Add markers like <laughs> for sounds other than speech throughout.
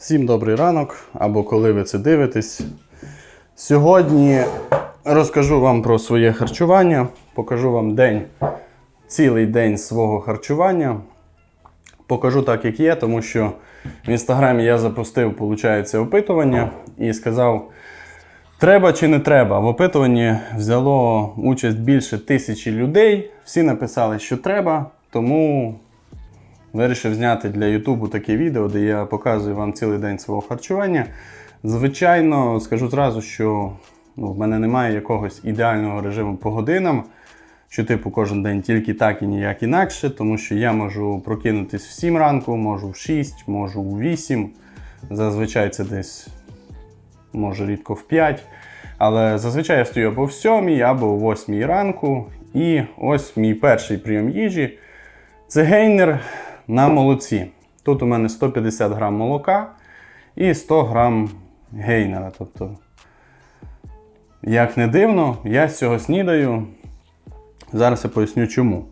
Всім добрий ранок, або коли ви це дивитесь. Сьогодні розкажу вам про своє харчування, покажу вам день, цілий день свого харчування. Покажу так, як є, тому що в інстаграмі я запустив, виходить, опитування і сказав, треба чи не треба. В опитуванні взяло участь більше тисячі людей. Всі написали, що треба, тому Вирішив зняти для Ютубу таке відео, де я показую вам цілий день свого харчування. Звичайно, скажу зразу, що ну, в мене немає якогось ідеального режиму по годинам, що типу кожен день тільки так і ніяк інакше, тому що я можу прокинутись в 7 ранку, можу в 6, можу в 8. Зазвичай це десь може рідко в 5. Але зазвичай я стою або в 7 або о 8 ранку. І ось мій перший прийом їжі. Це гейнер на молоці. Тут у мене 150 грам молока і 100 грам гейнера. Тобто, як не дивно, я з цього снідаю. Зараз я поясню чому.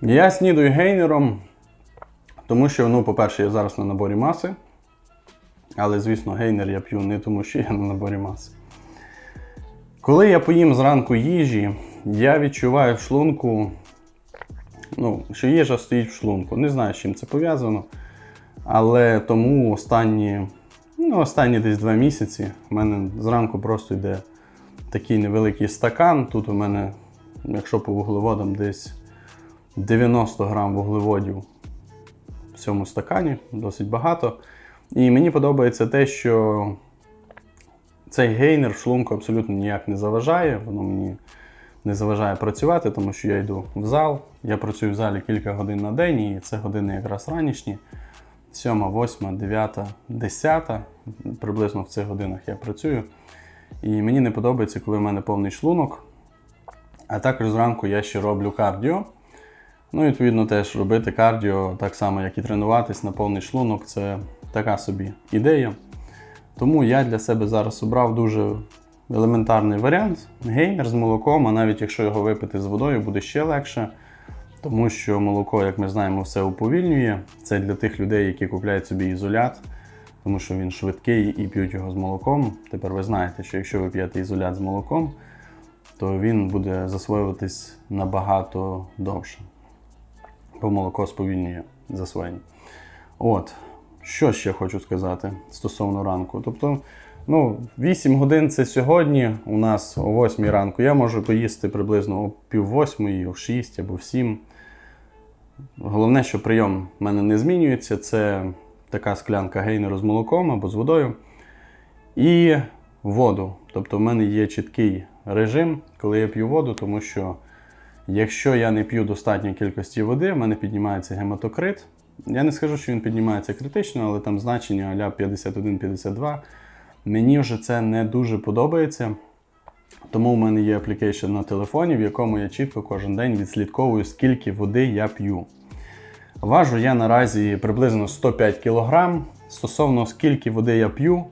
Я снідаю гейнером, тому що, ну, по-перше, я зараз на наборі маси. Але, звісно, гейнер я п'ю не тому, що я на наборі маси. Коли я поїм зранку їжі, я відчуваю в шлунку, ну, що їжа стоїть в шлунку. Не знаю, з чим це пов'язано. Але тому останні, ну, останні десь два місяці в мене зранку просто йде такий невеликий стакан. Тут у мене, якщо по вуглеводам, десь 90 грам вуглеводів в цьому стакані, досить багато. І мені подобається те, що цей гейнер в шлунку абсолютно ніяк не заважає, воно мені не заважає працювати, тому що я йду в зал. Я працюю в залі кілька годин на день, і це години якраз ранішні. 7, 8, 9, 10. Приблизно в цих годинах я працюю. І мені не подобається, коли в мене повний шлунок. А також зранку я ще роблю кардіо. Ну, і, відповідно, теж робити кардіо, так само, як і тренуватись на повний шлунок, це така собі ідея. Тому я для себе зараз обрав дуже елементарний варіант. Гейнер з молоком, а навіть якщо його випити з водою, буде ще легше. Тому що молоко, як ми знаємо, все уповільнює. Це для тих людей, які купляють собі ізолят, тому що він швидкий і п'ють його з молоком. Тепер ви знаєте, що якщо ви п'єте ізолят з молоком, то він буде засвоюватись набагато довше. Бо молоко сповільнює засвоєння. От. Що ще хочу сказати стосовно ранку? Тобто, ну, 8 годин це сьогодні. У нас о 8 ранку. Я можу поїсти приблизно о пів восьмої, о 6 або в 7. Головне, що прийом в мене не змінюється. Це така склянка гейнеру з молоком або з водою. І воду. Тобто, в мене є чіткий режим, коли я п'ю воду, тому що якщо я не п'ю достатньої кількості води, в мене піднімається гематокрит. Я не скажу, що він піднімається критично, але там значення аля 51-52. Мені вже це не дуже подобається. Тому в мене є аплікейшн на телефоні, в якому я чітко кожен день відслідковую, скільки води я п'ю. Важу я наразі приблизно 105 кг. Стосовно скільки води я п'ю,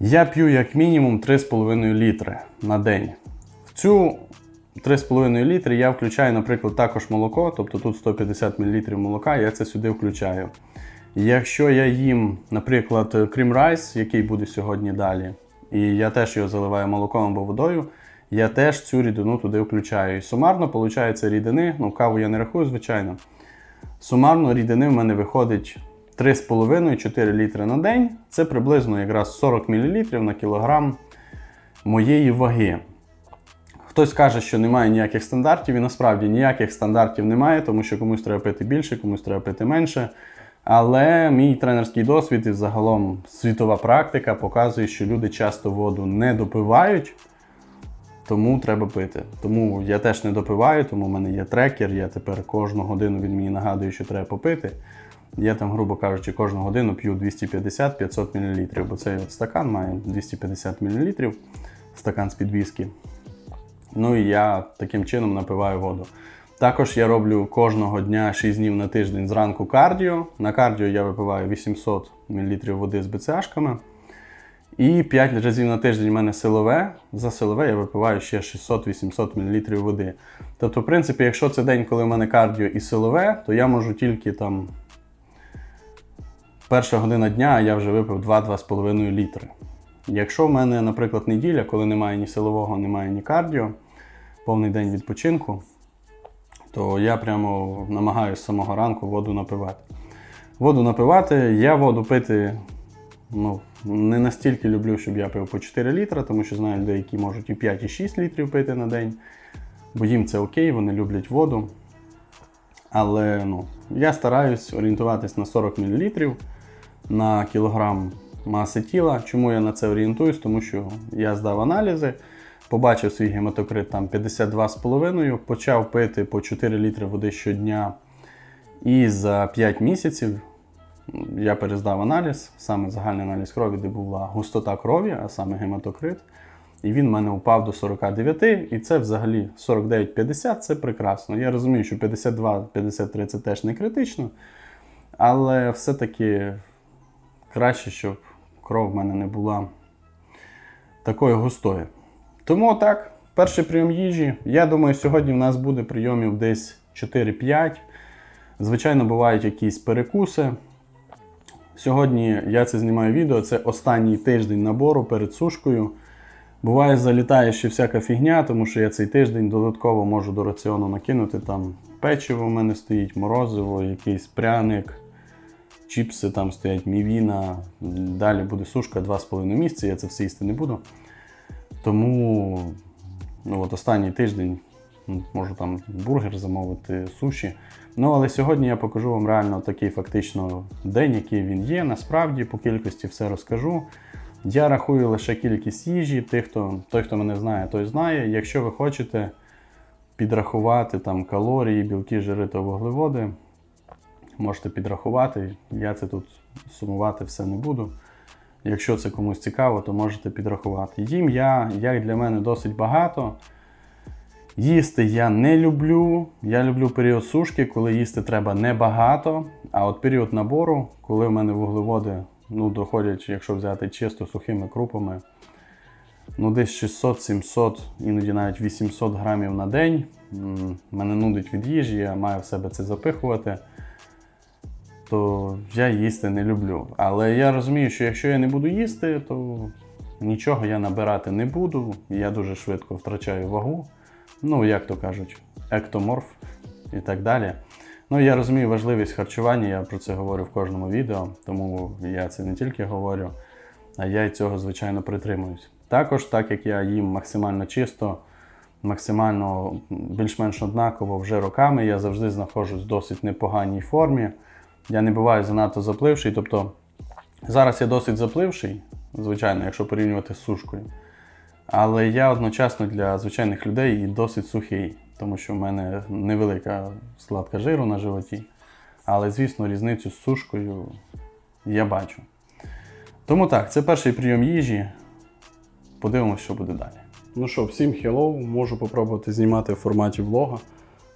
я п'ю як мінімум 3,5 літри на день. В цю 3,5 літри я включаю, наприклад, також молоко, тобто тут 150 мл молока, я це сюди включаю. Якщо я їм, наприклад, крім райс, який буде сьогодні далі, і я теж його заливаю молоком або водою, я теж цю рідину туди включаю. І сумарно, виходить, рідини, ну каву я не рахую, звичайно. Сумарно рідини в мене виходить 3,5-4 літри на день. Це приблизно якраз 40 мл на кілограм моєї ваги. Хтось каже, що немає ніяких стандартів, і насправді ніяких стандартів немає, тому що комусь треба пити більше, комусь треба пити менше. Але мій тренерський досвід і загалом світова практика показує, що люди часто воду не допивають, тому треба пити. Тому я теж не допиваю, тому в мене є трекер, я тепер кожну годину він мені нагадує, що треба попити. Я там, грубо кажучи, кожну годину п'ю 250-500 мл, бо цей от стакан має 250 мл, стакан з під віскі. Ну і я таким чином напиваю воду. Також я роблю кожного дня 6 днів на тиждень зранку кардіо. На кардіо я випиваю 800 мл води з БЦАшками. І 5 разів на тиждень в мене силове. За силове я випиваю ще 600-800 мл води. Тобто, в принципі, якщо це день, коли в мене кардіо і силове, то я можу тільки там перша година дня, я вже випив 2-2,5 літри. Якщо в мене, наприклад, неділя, коли немає ні силового, немає ні кардіо, повний день відпочинку, то я прямо намагаюся з самого ранку воду напивати. Воду напивати, я воду пити ну, не настільки люблю, щоб я пив по 4 літра, тому що знаю людей, які можуть і 5, і 6 літрів пити на день. Бо їм це окей, вони люблять воду. Але ну, я стараюсь орієнтуватись на 40 мл на кілограм маси тіла. Чому я на це орієнтуюсь? Тому що я здав аналізи, побачив свій гематокрит там 52,5, почав пити по 4 літри води щодня. І за 5 місяців я перездав аналіз, саме загальний аналіз крові, де була густота крові, а саме гематокрит. І він в мене упав до 49, і це взагалі 49-50 це прекрасно. Я розумію, що 52-53 це теж не критично, але все-таки краще, щоб кров в мене не була такою густою. Тому так, перший прийом їжі. Я думаю, сьогодні в нас буде прийомів десь 4-5. Звичайно, бувають якісь перекуси. Сьогодні я це знімаю відео, це останній тиждень набору перед сушкою. Буває, залітає ще всяка фігня, тому що я цей тиждень додатково можу до раціону накинути. Там печиво в мене стоїть, морозиво, якийсь пряник, чіпси там стоять, мівіна. Далі буде сушка 2,5 місяці, я це все їсти не буду. Тому ну, от останній тиждень можу там бургер замовити, суші. Ну, але сьогодні я покажу вам реально такий фактично день, який він є. Насправді, по кількості все розкажу. Я рахую лише кількість їжі. Тих, хто, той, хто мене знає, той знає. Якщо ви хочете підрахувати там калорії, білки, жири та вуглеводи, можете підрахувати. Я це тут сумувати все не буду. Якщо це комусь цікаво, то можете підрахувати. Їм я, як для мене, досить багато. Їсти я не люблю. Я люблю період сушки, коли їсти треба небагато. А от період набору, коли в мене вуглеводи ну, доходять, якщо взяти чисто сухими крупами, ну десь 600-700, іноді навіть 800 грамів на день. Мене нудить від їжі, я маю в себе це запихувати. То я їсти не люблю. Але я розумію, що якщо я не буду їсти, то нічого я набирати не буду. Я дуже швидко втрачаю вагу. Ну, як то кажуть, ектоморф і так далі. Ну, я розумію важливість харчування, я про це говорю в кожному відео, тому я це не тільки говорю, а я й цього, звичайно, притримуюсь. Також, так як я їм максимально чисто, максимально більш-менш однаково вже роками, я завжди знаходжусь в досить непоганій формі. Я не буваю занадто запливший. Тобто зараз я досить запливший, звичайно, якщо порівнювати з сушкою. Але я одночасно для звичайних людей і досить сухий, тому що в мене невелика складка жиру на животі. Але, звісно, різницю з сушкою я бачу. Тому так, це перший прийом їжі. Подивимось, що буде далі. Ну що, всім hello, можу попробувати знімати в форматі влога.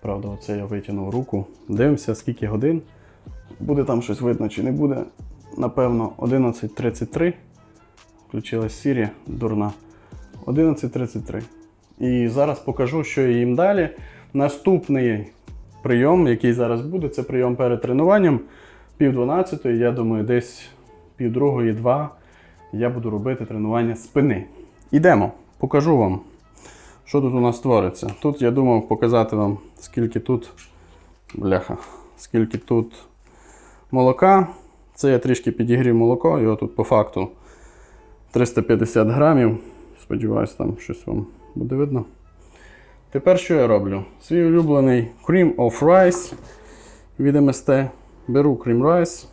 Правда, оце я витягнув руку. Дивимося, скільки годин. Буде там щось видно чи не буде. Напевно, 11.33. Включилась Siri, дурна. 11.33. І зараз покажу, що я їм далі. Наступний прийом, який зараз буде, це прийом перед тренуванням. Пів 12, я думаю, десь пів другої, два я буду робити тренування спини. Ідемо, покажу вам, що тут у нас твориться. Тут я думав показати вам, скільки тут бляха, скільки тут молока. Це я трішки підігрів молоко, його тут по факту 350 грамів. Сподіваюсь, там щось вам буде видно. Тепер що я роблю? Свій улюблений Cream of Rice від МСТ. Беру Cream Rice,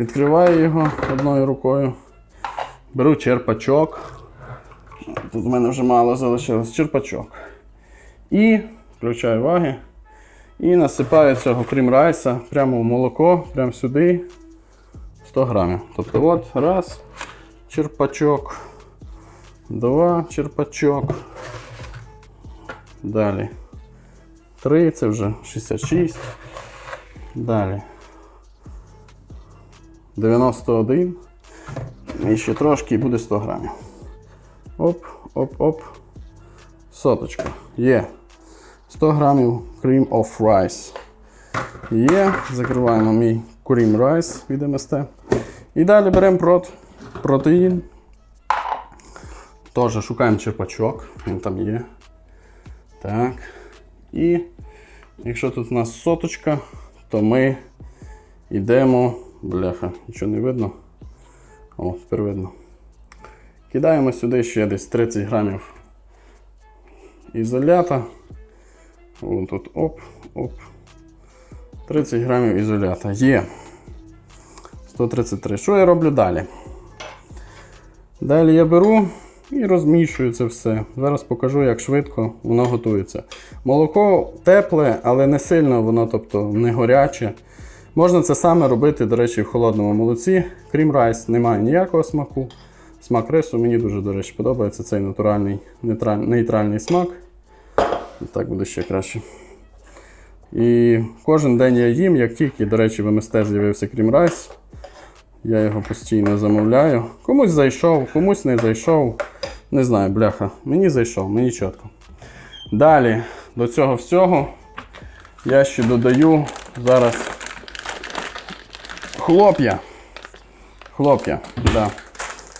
відкриваю його одною рукою. Беру черпачок. Тут в мене вже мало залишилось черпачок. І включаю ваги. І насипаю цього крім райса прямо в молоко, прямо сюди 100 грамів. Тобто от раз, черпачок, два черпачок. Далі. Три, це вже 66. Далі. 91. І ще трошки і буде 100 грамів. Оп, оп, оп. Соточка. Є. 100 грамів cream of rice. Є. Закриваємо мій cream rice від МСТ. І далі беремо прот, протеїн. Теж шукаємо черпачок, він там є. Так. І якщо тут у нас соточка, то ми йдемо. Бляха, нічого не видно. О, тепер видно. Кидаємо сюди ще десь 30 грамів ізолята. Вон тут оп, оп. 30 грамів ізолята. Є. 133. Що я роблю далі? Далі я беру і розмішую це все. Зараз покажу, як швидко воно готується. Молоко тепле, але не сильно воно, тобто не горяче. Можна це саме робити, до речі, в холодному молоці. Крім райс, немає ніякого смаку. Смак рису мені дуже, до речі, подобається цей натуральний нейтральний смак. Так буде ще краще. І кожен день я їм, як тільки, до речі, в МСТ з'явився крім райс. Я його постійно замовляю. Комусь зайшов, комусь не зайшов. Не знаю, бляха. Мені зайшов, мені чітко. Далі, до цього всього я ще додаю зараз хлоп'я. Хлоп'я, да.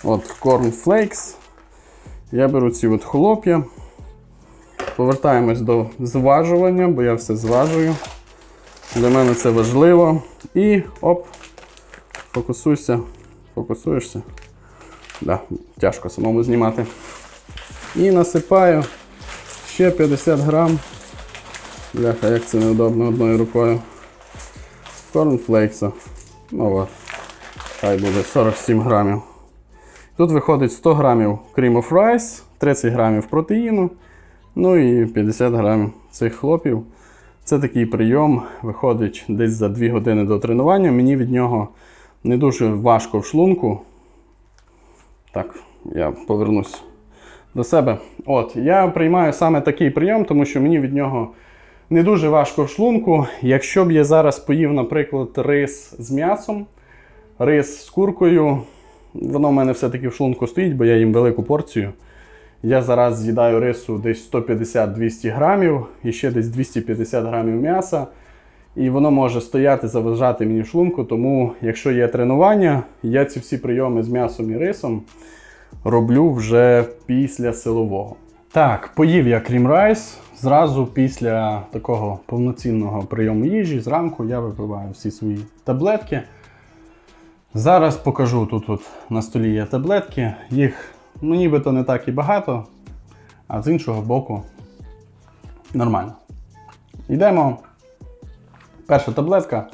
От cornflakes. Я беру ці от хлоп'я. Повертаємось до зважування, бо я все зважую. Для мене це важливо. І оп, фокусуйся, фокусуєшся. Да, тяжко самому знімати. І насипаю ще 50 грам. Бляха, як це неудобно одною рукою. Корнфлейкса. Ну от. Хай буде 47 грамів. Тут виходить 100 грамів cream of rice, 30 грамів протеїну, ну і 50 грамів цих хлопів. Це такий прийом, виходить десь за 2 години до тренування. Мені від нього не дуже важко в шлунку. Так, я повернусь до себе. От, я приймаю саме такий прийом, тому що мені від нього не дуже важко в шлунку. Якщо б я зараз поїв, наприклад, рис з м'ясом, рис з куркою, воно в мене все-таки в шлунку стоїть, бо я їм велику порцію. Я зараз з'їдаю рису десь 150-200 грамів і ще десь 250 грамів м'яса. І воно може стояти, заважати мені в шлунку. Тому, якщо є тренування, я ці всі прийоми з м'ясом і рисом роблю вже після силового. Так, поїв я крім райс. Зразу після такого повноцінного прийому їжі зранку я випиваю всі свої таблетки. Зараз покажу тут от на столі є таблетки. Їх ну, нібито не так і багато, а з іншого боку нормально. Йдемо. Перша таблетка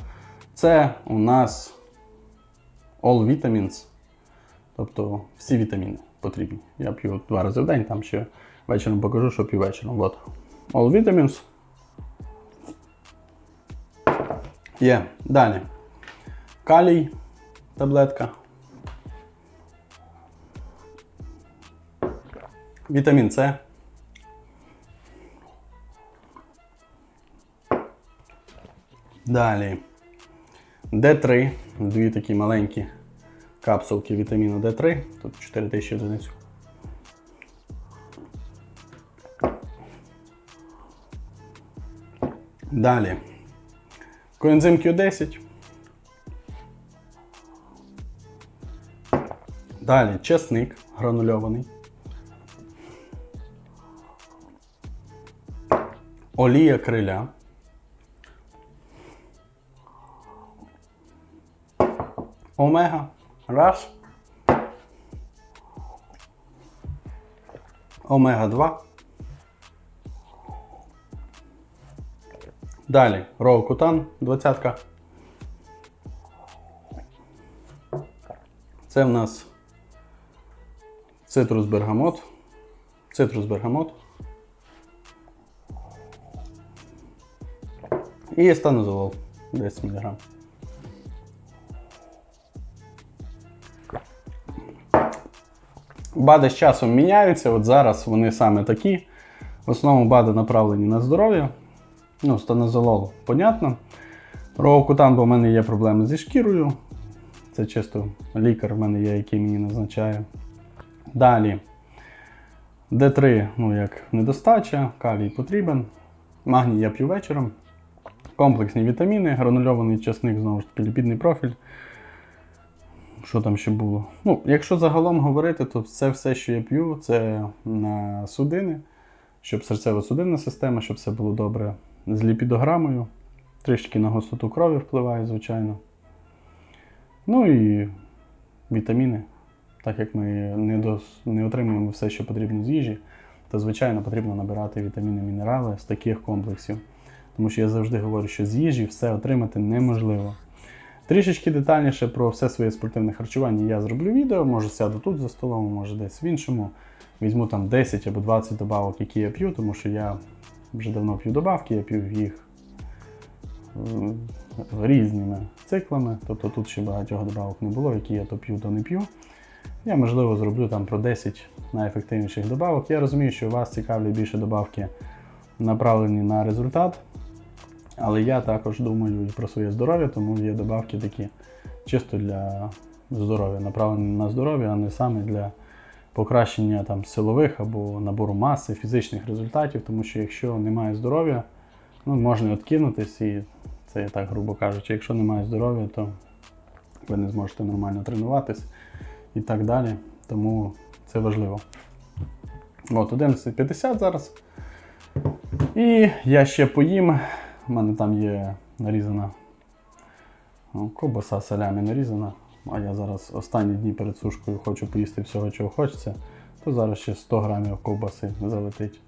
це у нас All Vitamins. Тобто всі вітаміни потрібні. Я п'ю два рази в день, там ще вечором покажу, що п'ю вечором. От. All Vitamins. Є. Далі. Калій таблетка. Вітамін С. Далі. Д3. Дві такі маленькі капсулки вітаміну Д3. Тут 4000 одиниць. Далі. Коензим Q10. Далі чесник гранульований. Олія криля. Омега. Раз. Омега 2. Далі роукутан 20. Це в нас цитрус бергамот. Цитрус бергамот. І станозолол 10 мг. Бади з часом міняються, от зараз вони саме такі. В основному бади направлені на здоров'я. Ну, станозолол, понятно. Роукутан, бо в мене є проблеми зі шкірою. Це чисто лікар в мене є, який мені назначає. Далі. Д3, ну як недостача, калій потрібен. Магній я п'ю вечором. Комплексні вітаміни, гранульований часник, знову ж таки, ліпідний профіль. Що там ще було? Ну, якщо загалом говорити, то це все, що я п'ю, це на судини, щоб серцево-судинна система, щоб все було добре з ліпідограмою. Трішки на густоту крові впливає, звичайно. Ну і вітаміни. Так як ми не, дос... не отримуємо все, що потрібно з їжі, то звичайно потрібно набирати вітаміни, мінерали з таких комплексів. Тому що я завжди говорю, що з їжі все отримати неможливо. Трішечки детальніше про все своє спортивне харчування я зроблю відео, може сяду тут за столом, може десь в іншому. Візьму там 10 або 20 добавок, які я п'ю, тому що я вже давно п'ю добавки, я п'ю їх різними циклами. Тобто тут ще багатьох добавок не було, які я то п'ю, то не п'ю. Я, можливо, зроблю там про 10 найефективніших добавок. Я розумію, що вас цікавлять більше добавки направлені на результат. Але я також думаю про своє здоров'я, тому є добавки такі чисто для здоров'я, направлені на здоров'я, а не саме для покращення там, силових або набору маси, фізичних результатів. Тому що якщо немає здоров'я, ну, можна відкинутись, і це я так грубо кажучи, якщо немає здоров'я, то ви не зможете нормально тренуватись і так далі. Тому це важливо. От, 11.50 зараз. І я ще поїм. У мене там є нарізана ну, ковбаса салямі нарізана. А я зараз останні дні перед сушкою хочу поїсти всього, чого хочеться. То зараз ще 100 грамів ковбаси залетить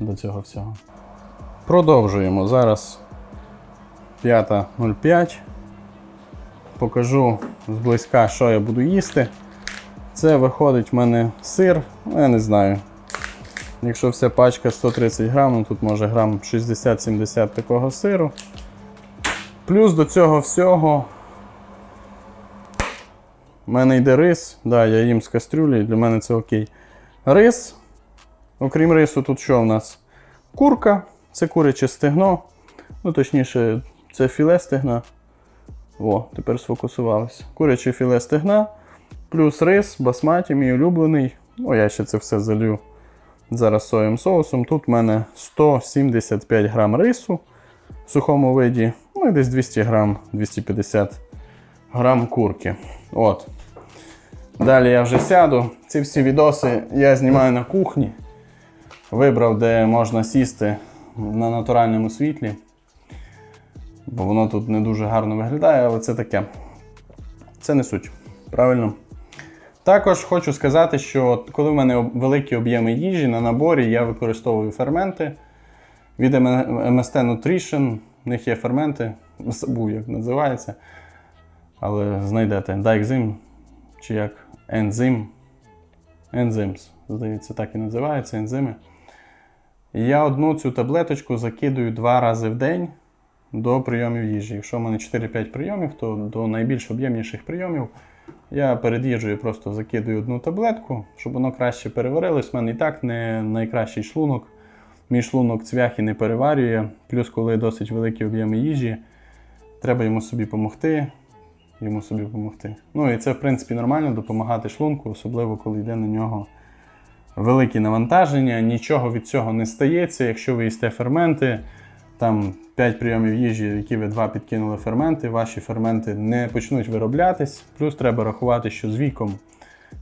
до цього всього. Продовжуємо. Зараз 5.05. Покажу зблизька, що я буду їсти. Це виходить в мене сир, ну, я не знаю. Якщо вся пачка 130 грам, ну тут може грам 60-70 такого сиру. Плюс до цього всього в мене йде рис. Да, я їм з кастрюлі, для мене це окей. Рис. Окрім рису, тут що в нас? Курка, це куряче стегно. Ну, точніше, це філе стегна. О, тепер сфокусувалося. Куряче філе стегна, плюс рис, басматі, мій улюблений. Ну, я ще це все залью зараз соєвим соусом. Тут в мене 175 грам рису в сухому виді, ну і десь 200 грам, 250 грам курки. От. Далі я вже сяду. Ці всі відоси я знімаю на кухні. Вибрав, де можна сісти на натуральному світлі. Бо воно тут не дуже гарно виглядає, але це таке. Це не суть. Правильно? Також хочу сказати, що коли в мене великі об'єми їжі на наборі, я використовую ферменти від MST Nutrition. В них є ферменти, <laughs> забув, як називається. Але знайдете Дайкзим чи як ензим. Ензимс, здається, так і називається ензими. Я одну цю таблеточку закидую два рази в день до прийомів їжі. Якщо в мене 4-5 прийомів, то до найбільш об'ємніших прийомів я перед їжею просто закидую одну таблетку, щоб воно краще переварилось. У мене і так не найкращий шлунок. Мій шлунок цвяхи не переварює. Плюс, коли досить великі об'єми їжі, треба йому собі допомогти. Йому собі допомогти. Ну і це, в принципі, нормально допомагати шлунку, особливо коли йде на нього великі навантаження. Нічого від цього не стається. Якщо ви їсте ферменти, там 5 прийомів їжі, які ви два підкинули ферменти, ваші ферменти не почнуть вироблятись. Плюс треба рахувати, що з віком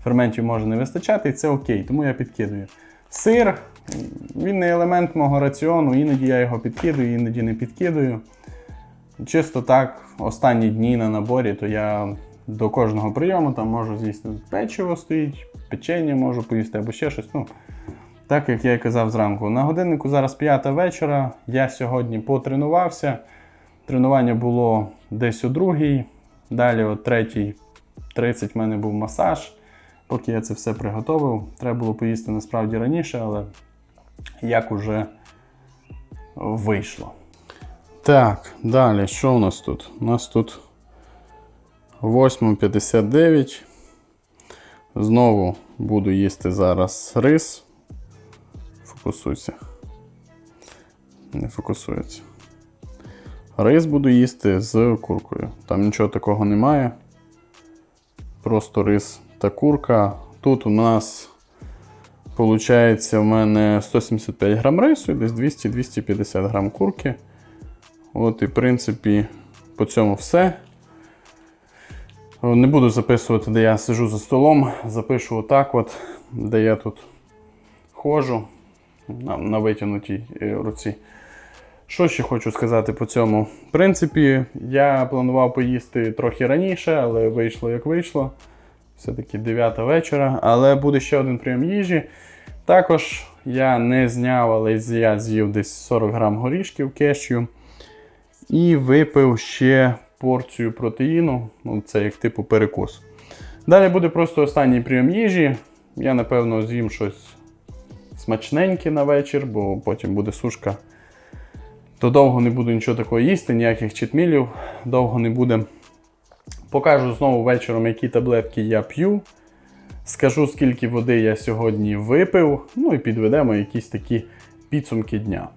ферментів може не вистачати, і це окей, тому я підкидую. Сир, він не елемент мого раціону, іноді я його підкидую, іноді не підкидую. Чисто так, останні дні на наборі, то я до кожного прийому там можу з'їсти печиво стоїть, печення можу поїсти або ще щось. Ну, так як я і казав зранку. На годиннику зараз 5 вечора. Я сьогодні потренувався. Тренування було десь о другій. Далі о 3.30 в мене був масаж. Поки я це все приготовив. Треба було поїсти насправді раніше, але як уже вийшло. Так, далі, що у нас тут? У нас тут 8.59. Знову буду їсти зараз рис. Фокусуйся. Не фокусується. Рис буду їсти з куркою. Там нічого такого немає. просто рис та курка. Тут у нас виходить у мене 175 грам рису і десь 200-250 грам курки. От і в принципі по цьому все. Не буду записувати, де я сижу за столом, запишу отак, от, де я тут ходжу на, на витягнутій е, руці. Що ще хочу сказати по цьому? В принципі, я планував поїсти трохи раніше, але вийшло як вийшло. Все-таки 9 вечора. Але буде ще один прийом їжі. Також я не зняв, але я з'їв десь 40 грам горішків кешю. І випив ще порцію протеїну. Ну, це як типу перекус. Далі буде просто останній прийом їжі. Я, напевно, з'їм щось смачненьке на вечір, бо потім буде сушка. То довго не буду нічого такого їсти, ніяких читмілів, довго не буде. Покажу знову вечором, які таблетки я п'ю. Скажу, скільки води я сьогодні випив. Ну і підведемо якісь такі підсумки дня.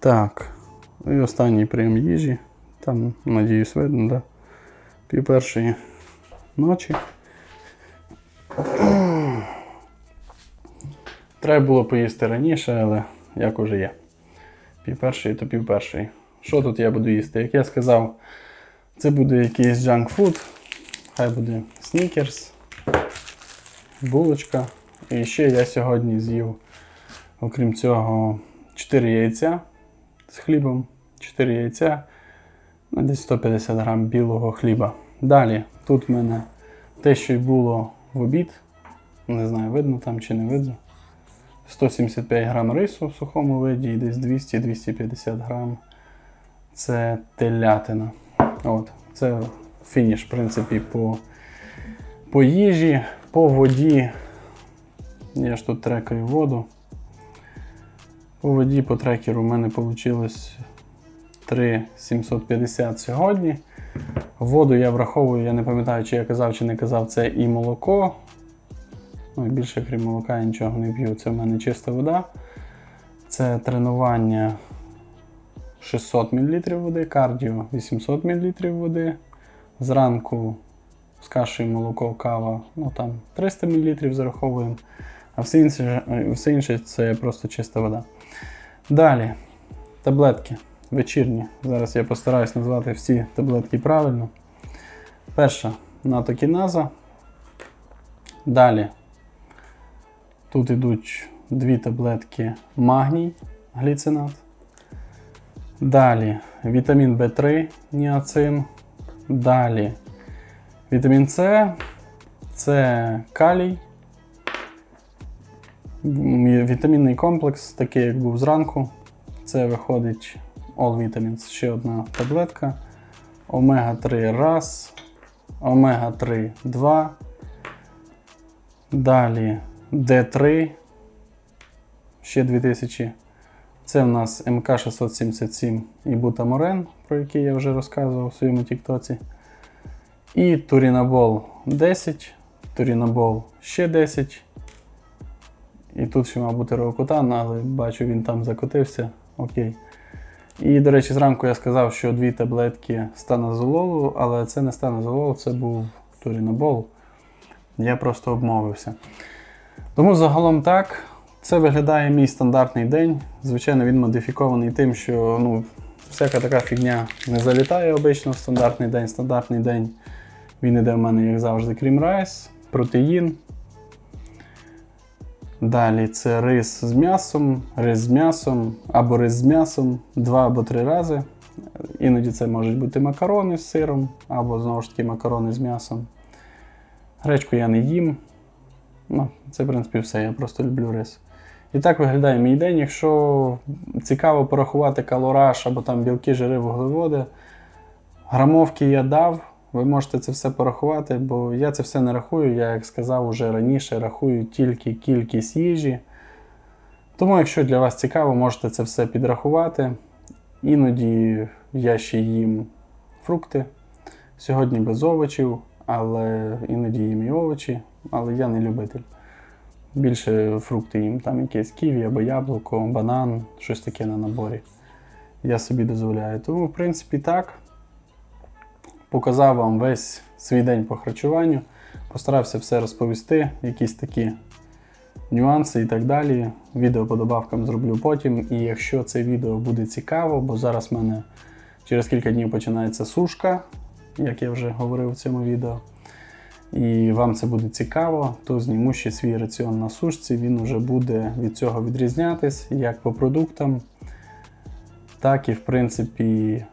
Так. І останній прийом їжі. Там, надіюсь, видно, да? Пів першої ночі. Треба було поїсти раніше, але як уже є. Пів першої, то пів першої. Що тут я буду їсти? Як я сказав, це буде якийсь junk food. Хай буде снікерс, булочка. І ще я сьогодні з'їв, окрім цього, 4 яйця з хлібом. 4 яйця. Ну, десь 150 грам білого хліба. Далі, тут в мене те, що й було в обід. Не знаю, видно там чи не видно. 175 грам рису в сухому виді і десь 200-250 грам. Це телятина. От, Це фініш, в принципі, по, по їжі, по воді. Я ж тут трекаю воду. По воді по трекеру у мене вийшло 3,750 сьогодні. Воду я враховую, я не пам'ятаю, чи я казав, чи не казав, це і молоко. Ну, більше, крім молока, я нічого не п'ю. Це в мене чиста вода. Це тренування 600 мл води, кардіо 800 мл води. Зранку з кашею молоко, кава, ну там 300 мл зараховуємо. А все інше, все інше це просто чиста вода. Далі, таблетки вечірні. Зараз я постараюсь назвати всі таблетки правильно. Перша натокіназа. Далі Тут йдуть дві таблетки магній, гліцинат. Далі вітамін В3, ніацин. Далі вітамін С, це калій. Вітамінний комплекс, такий, як був зранку. Це виходить All Vitamins, ще одна таблетка. Омега-3 раз, омега-3 2. Далі D3. Ще 2000. Це в нас МК677 і Бутаморен, про який я вже розказував у своєму Тіктоці. І Турінабол 10, Турінабол ще 10. І тут ще, мав бути Роокутан, але бачу, він там закотився. Окей. І, до речі, зранку я сказав, що дві таблетки станазололу, але це не станазолол, це був Турінабол. Я просто обмовився. Тому загалом так, це виглядає мій стандартний день. Звичайно, він модифікований тим, що ну, всяка така фігня не залітає обично в стандартний день. Стандартний день він іде в мене, як завжди, крім райс, протеїн. Далі це рис з м'ясом, рис з м'ясом або рис з м'ясом два або три рази. Іноді це можуть бути макарони з сиром, або знову ж таки макарони з м'ясом. Гречку я не їм. Ну, Це, в принципі, все. Я просто люблю рис. І так виглядає мій день. Якщо цікаво порахувати калораж або там білки, жири, вуглеводи, грамовки я дав, ви можете це все порахувати, бо я це все не рахую, я, як сказав уже раніше, рахую тільки кількість їжі. Тому, якщо для вас цікаво, можете це все підрахувати. Іноді я ще їм фрукти. Сьогодні без овочів, але іноді їм і овочі але я не любитель. Більше фрукти їм, там якесь ківі або яблуко, банан, щось таке на наборі. Я собі дозволяю. Тому, в принципі, так. Показав вам весь свій день по харчуванню. Постарався все розповісти, якісь такі нюанси і так далі. Відео по добавкам зроблю потім. І якщо це відео буде цікаво, бо зараз в мене через кілька днів починається сушка, як я вже говорив в цьому відео. І вам це буде цікаво, то зніму ще свій раціон на сушці. Він вже буде від цього відрізнятись як по продуктам, так і в принципі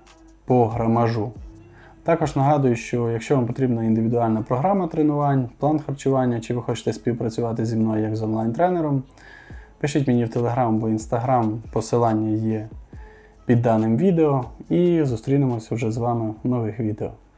по грамажу. Також нагадую, що якщо вам потрібна індивідуальна програма тренувань, план харчування, чи ви хочете співпрацювати зі мною як з онлайн-тренером, пишіть мені в Telegram або Instagram, посилання є під даним відео, і зустрінемося вже з вами в нових відео.